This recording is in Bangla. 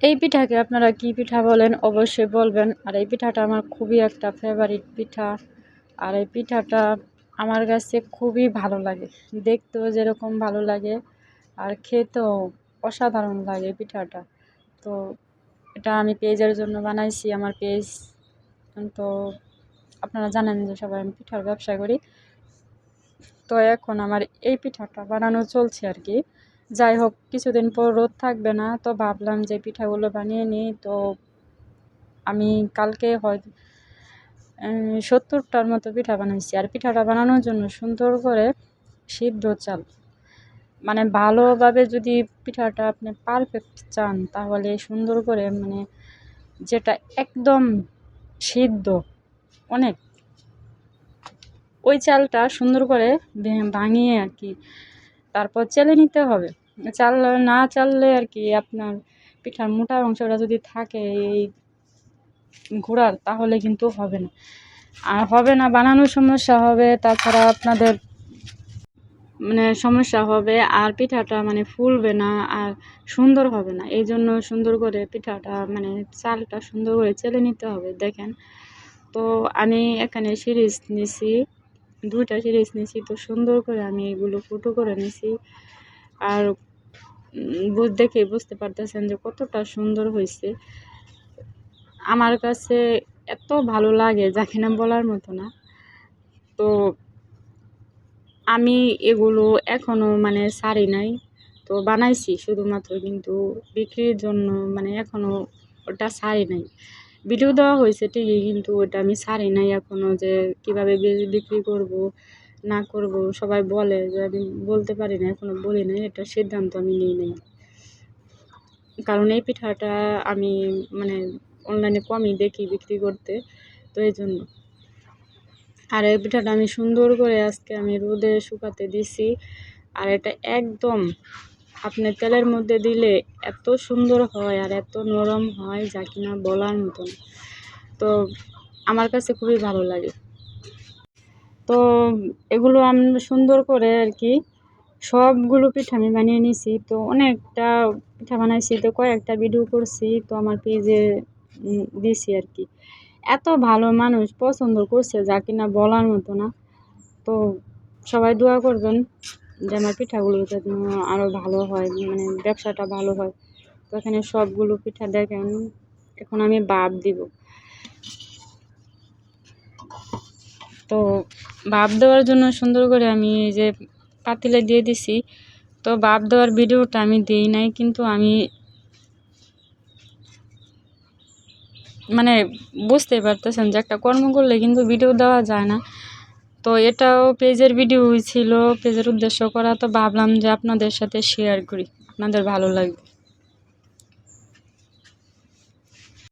এই পিঠাকে আপনারা কি পিঠা বলেন অবশ্যই বলবেন। আর এই পিঠাটা আমার খুবই একটা ফেভারিট পিঠা। আর এই পিঠাটা আমার কাছে খুবই ভালো লাগে। দেখতেও যেরকম ভালো লাগে আর খেতেও অসাধারণ লাগে পিঠাটা। তো এটা আমি পেজের জন্য বানাইছি, আমার পেজ। তো আপনারা জানেন যে সবাই আমি পিঠার ব্যবসা করি। তো এখন আমার এই পিঠাটা বানানো চলছে আর কি। যাই হোক, কিছুদিন পর রোদ থাকবে না, তো ভাবলাম যে পিঠাগুলো বানিয়ে নিই। তো আমি কালকে হয় সত্তরটার মতো পিঠা বানাইছি। আর পিঠাটা বানানোর জন্য সুন্দর করে সিদ্ধ চাল। মানে ভালোভাবে যদি পিঠাটা আপনি পারফেক্ট চান, তাহলে সুন্দর করে মানে যেটা একদম সিদ্ধ, অনেক। ওই চালটা সুন্দর করে ভাঙিয়ে আর কি তারপর চেলে নিতে হবে। চাল না চাললে আর কি আপনার পিঠার মোটা অংশটা যদি থাকে এই ঘোড়ার, তাহলে কিন্তু হবে না। আর হবে না, বানানোর সমস্যা হবে, তাছাড়া আপনাদের মানে সমস্যা হবে, আর পিঠাটা মানে ফুলবে না, আর সুন্দর হবে না। এই জন্য সুন্দর করে পিঠাটা মানে চালটা সুন্দর করে চেলে নিতে হবে, দেখেন। তো আমি এখানে সিরিজ নিছি। দুইটা সিরিজ নিয়েছি, তো সুন্দর করে আমি এগুলো ফুটো করে নিয়েছি। আর দেখে বুঝতে পারতেছেন যে কতটা সুন্দর হয়েছে। আমার কাছে এত ভালো লাগে যা কিনা বলার মতো না। তো আমি এগুলো এখনও মানে সারি নাই। তো বানাইছি শুধুমাত্র কিন্তু বিক্রির জন্য মানে এখনও ওটা সারি নাই। ভিডিও দেওয়া হয়েছে ঠিকই, কিন্তু ওটা আমি সারি নাই এখনও যে কীভাবে বিক্রি করব, না করব, সবাই বলে যে আমি বলতে পারি না এখনও বলি নাই, এটা সিদ্ধান্ত আমি নিই নাই। কারণ এই পিঠাটা আমি মানে অনলাইনে কমই দেখি বিক্রি করতে, তো এই জন্য। আর এই পিঠাটা আমি সুন্দর করে আজকে আমি রোদে শুকাতে দিছি, আর এটা একদম আপনি তেলের মধ্যে দিলে এত সুন্দর হয় আর এত নরম হয় যা কিনা বলার মতন। তো আমার কাছে খুবই ভালো লাগে। তো এগুলো আমি সুন্দর করে আর কি সবগুলো পিঠা আমি বানিয়ে নিয়েছি তো অনেকটা পিঠা বানাইছি, তো কয়েকটা ভিডিও করছি, তো আমার পেজে দিছি আর কি। এত ভালো মানুষ পছন্দ করছে যা কিনা বলার মতো না। তো সবাই দোয়া করবেন। যে আমার পিঠাগুলো যেন আরও ভালো হয় মানে ব্যবসাটা ভালো হয়। তো এখানে সবগুলো পিঠা দেখেন, এখন আমি বাপ দিব। তো বাপ দেওয়ার জন্য সুন্দর করে আমি এই যে পাতিলে দিয়ে দিছি। তো বাপ দেওয়ার ভিডিওটা আমি দিই নাই, কিন্তু আমি মানে বুঝতেই পারতেছেন যে একটা কর্ম করলে কিন্তু ভিডিও দেওয়া যায় না। তো এটাও পেজের ভিডিও ছিল, পেজের উদ্দেশ্য করা, তো ভাবলাম যে আপনাদের সাথে শেয়ার করি, আপনাদের ভালো লাগবে।